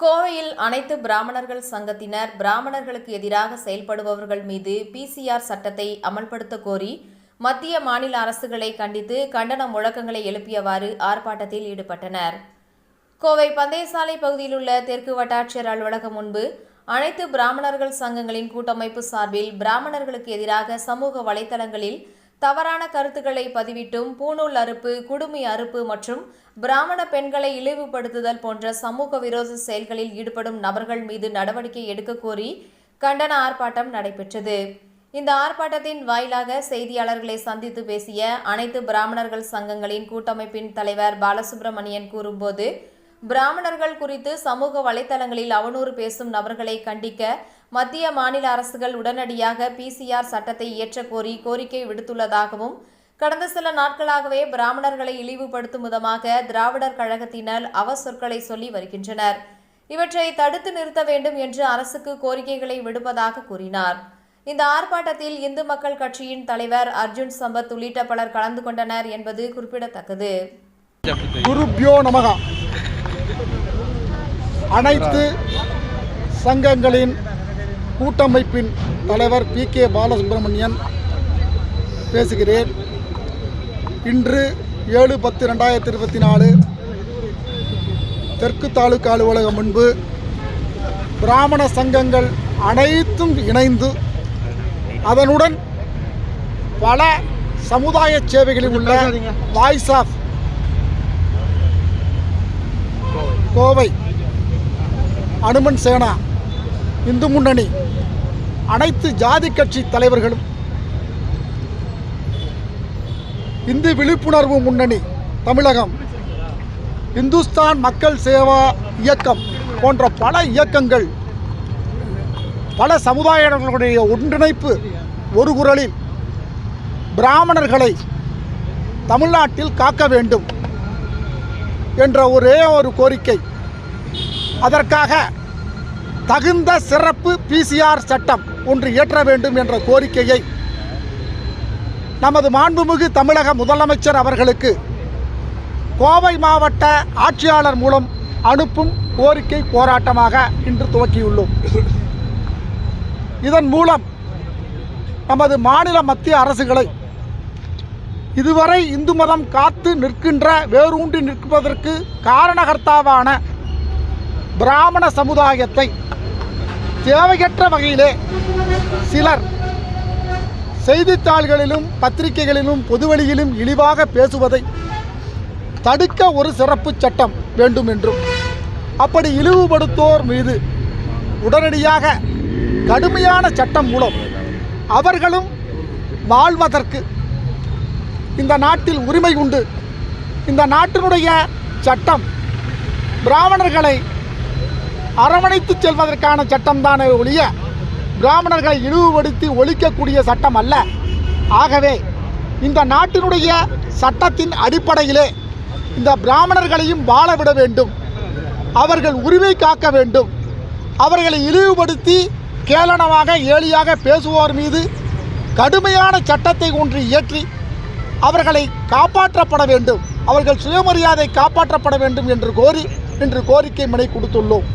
கோவையில் அனைத்து பிராமணர்கள் சங்கத்தினர் பிராமணர்களுக்கு எதிராக செயல்படுபவர்கள் மீது பிசிஆர் சட்டத்தை அமல்படுத்த கோரி மத்திய மாநில அரசுகளை கண்டித்து கண்டன முழக்கங்களை எழுப்பியவாறு ஆர்ப்பாட்டத்தில் ஈடுபட்டனர். கோவை பந்தயசாலை பகுதியில் உள்ள தெற்கு வட்டாட்சியர் அலுவலகம் முன்பு அனைத்து பிராமணர்கள் சங்கங்களின் கூட்டமைப்பு சார்பில் பிராமணர்களுக்கு எதிராக சமூக வலைதளங்களில் தவறான கருத்துக்களை பதிவிட்டும் பூணூல் அறுப்பு குடுமி அறுப்பு மற்றும் பிராமண பெண்களை இழிவுபடுத்துதல் போன்ற சமூக விரோத செயல்களில் ஈடுபடும் நபர்கள் மீது நடவடிக்கை எடுக்க கோரி கண்டன ஆர்ப்பாட்டம் நடைபெற்றது. இந்த ஆர்ப்பாட்டத்தின் வாயிலாக செய்தியாளர்களை சந்தித்து பேசிய அனைத்து பிராமணர்கள் சங்கங்களின் கூட்டமைப்பின் தலைவர் பாலசுப்ரமணியன் கூறும்போது பிராமணர்கள் குறித்து சமூக வலைதளங்களில் அவனூறு பேசும் நபர்களை கண்டிக்க மத்திய மாநில அரசுகள் உடனடியாக பிசிஆர் சட்டத்தை இயற்றக்கோரி கோரிக்கை விடுத்துள்ளதாகவும் கடந்த சில நாட்களாகவே பிராமணர்களை இழிவுபடுத்தும் விதமாக திராவிடர் கழகத்தினர் அவசொற்களை சொல்லி வருகின்றனர். இவற்றை தடுத்து நிறுத்த வேண்டும் என்று அரசுக்கு கோரிக்கைகளை விடுப்பதாக கூறினார். இந்த ஆர்ப்பாட்டத்தில் இந்து மக்கள் கட்சியின் தலைவர் அர்ஜுன் சம்பத் உள்ளிட்ட பலர் கலந்து கொண்டனர் என்பது குறிப்பிடத்தக்கது. அனைத்து சங்கங்களின் கூட்டமைப்பின் தலைவர் பி கே பாலசுப்ரமணியன் பேசுகிறேன். இன்று ஏழு பத்து ரெண்டாயிரத்தி இருபத்தி நாலு தெற்கு தாலுகா அலுவலகம் முன்பு பிராமண சங்கங்கள் அனைத்தும் இணைந்து அதனுடன் பல சமுதாய சேவைகளில் உள்ள வாய்ஸ் ஆஃப் கோவை அனுமன் சேனா இந்து முன்னணி அனைத்து ஜாதி கட்சி தலைவர்களும் இந்து விழிப்புணர்வு முன்னணி தமிழகம் இந்துஸ்தான் மக்கள் சேவா இயக்கம் போன்ற பல இயக்கங்கள் பல சமுதாயங்களுடைய ஒன்றிணைப்பு ஒரு குரலில் பிராமணர்களை தமிழ்நாட்டில் காக்க வேண்டும் என்ற ஒரே ஒரு கோரிக்கை. அதற்காக தகுந்த சிறப்பு பிசிஆர் சட்டம் ஒன்று இயற்ற வேண்டும் என்ற கோரிக்கையை நமது மாண்புமிகு தமிழக முதலமைச்சர் அவர்களுக்கு கோவை மாவட்ட ஆட்சியாளர் மூலம் அனுப்பும் கோரிக்கை போராட்டமாக இன்று துவக்கியுள்ளோம். இதன் மூலம் நமது மாநில மத்திய அரசுகளை இதுவரை இந்து மதம் காத்து நிற்கின்ற வேரூன்றி நிற்பதற்கு காரணகர்த்தாவான பிராமண சமுதாயத்தை தேவையற்ற வகையிலே சிலர் செய்தித்தாள்களிலும் பத்திரிகைகளிலும் பொதுவெளியிலும் இழிவாக பேசுவதை தடுக்க ஒரு சிறப்பு சட்டம் வேண்டும் என்றும் அப்படி இழிவுபடுத்தோர் மீது உடனடியாக கடுமையான சட்டம் மூலம் அவர்களும் வாழ்வதற்கு இந்த நாட்டில் உரிமை உண்டு. இந்த நாட்டினுடைய சட்டம் பிராமணர்களை அரவணைத்து செல்வதற்கான சட்டம்தானே ஒழிய பிராமணர்களை இழிவுபடுத்தி ஒழிக்கக்கூடிய சட்டம் அல்ல ஆகவே இந்த நாட்டினுடைய சட்டத்தின் அடிப்படையிலே இந்த பிராமணர்களையும் வாழ விட வேண்டும். அவர்கள் உரிமை காக்க வேண்டும். அவர்களை இழிவுபடுத்தி கேளனமாக ஏழியாக பேசுவோர் மீது கடுமையான சட்டத்தை ஒன்று இயற்றி அவர்களை காப்பாற்றப்பட வேண்டும். அவர்கள் சுயமரியாதை காப்பாற்றப்பட வேண்டும் என்று கோரி இன்று கோரிக்கை மனை கொடுத்துள்ளோம்.